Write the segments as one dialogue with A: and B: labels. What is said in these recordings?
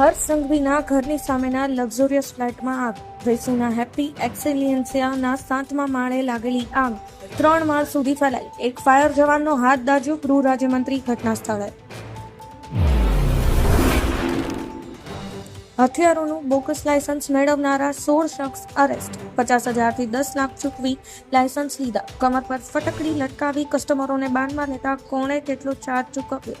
A: હર્ષ સંઘવીના ઘરની સામેના લક્ઝુરિયસ ફ્લેટમાં આગ. વેસુના હેપી એક્સેલિયન્સિયાના સાતમા માળે લાગેલી આગ ત્રણ માળ સુધી ફેલાઈ. એક ફાયર જવાનનો હાથ દાજ્યો ગૃહ રાજ્યમંત્રી ઘટના સ્થળે હથિયારોનું બોકસ લાયસન્સ મેળવનારા સોળ શખ્સ અરેસ્ટ. પચાસ હજારથી દસ લાખ ચૂકવી લાયસન્સ લીધા. કમર પર ફટકડી લટકાવી કસ્ટમરોને બાનમાં લેતા કોણે કેટલો ચાર્જ ચૂકવ્યો?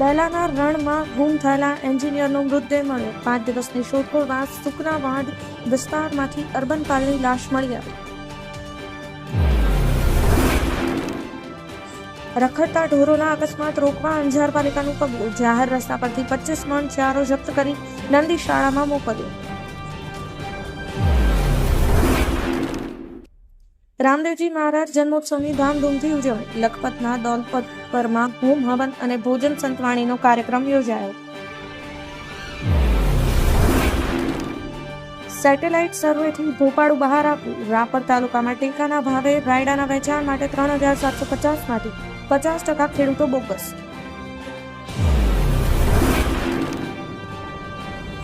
A: બેલાના રણમાં ગુમ થયેલા એન્જિનિયરનો મૃતદેહ મળ્યો. પાંચ દિવસની શોધખોળ બાદ સુકનાવાડ વિસ્તારમાંથી અર્બન પાલની લાશ મળી આવી. રખડતા ઢોરોના અકસ્માત રોકવા અંજાર પાલિકાનું પગલું જાહેર રસ્તા પરથી પચીસ મણ ચારો જપ્ત કરી નંદી શાળામાં મોકલ્યો. રામદેવજી મહારાજ જન્મોત્સવની ધામધૂમથી ઉજવણી લખપતના દોલપત પરમાં હોમ હવન અને ભોજન સંતવાણીનો કાર્યક્રમ યોજાયો. સેટેલાઇટ સર્વેથી ભોપાળું બહાર આવ્યું. રાપર તાલુકામાં ટેકાના ભાવે, રાયડાના વેચાણ માટે ત્રણ હજાર સાતસો પચાસમાંથી પચાસ ટકા ખેડૂતો બોગસ.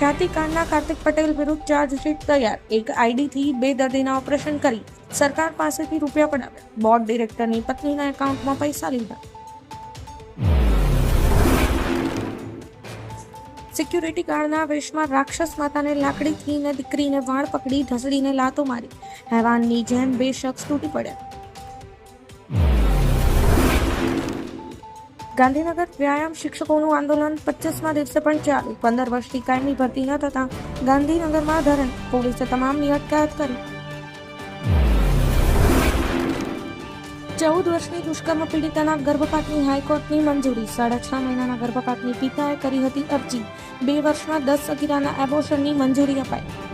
A: ખ્યાતિકાંડના કાર્તિક પટેલ વિરુદ્ધ ચાર્જશીટ તૈયાર. એક આઈડીથી બે દર્દીના ઓપરેશન કરી. સરકાર પાસેથી રૂપિયા પડાવ્યા. બોર્ડ ડિરેક્ટરની પત્નીના એકાઉન્ટમાં પૈસા લીધા. સિક્યુરિટી ગાર્ડના વેશમાં રાક્ષસ માતાને લાકડીથી ને દીકરીને વાળ પકડી ઢસડીને લાતો મારી. હેવાનની જેમ બે શખ્સ તૂટી પડ્યા. ગાંધીનગર વ્યાયામ શિક્ષકોનું આંદોલન પચીસમાં દિવસે પણ ચાલુ. પંદર વર્ષથી કાયમી ભરતી ન થતા ગાંધીનગરમાં ધરણ. પોલીસે તમામની અટકાયત કરી. ચૌદ વર્ષની દુષ્કર્મ પીડિતાના ગર્ભપાતની હાઈકોર્ટની મંજૂરી. સાડા છ મહિનાના ગર્ભપાતની પિતાએ કરી હતી અરજી. બે વર્ષમાં દસ સગીરાના એબોર્શનની મંજૂરી અપાઈ.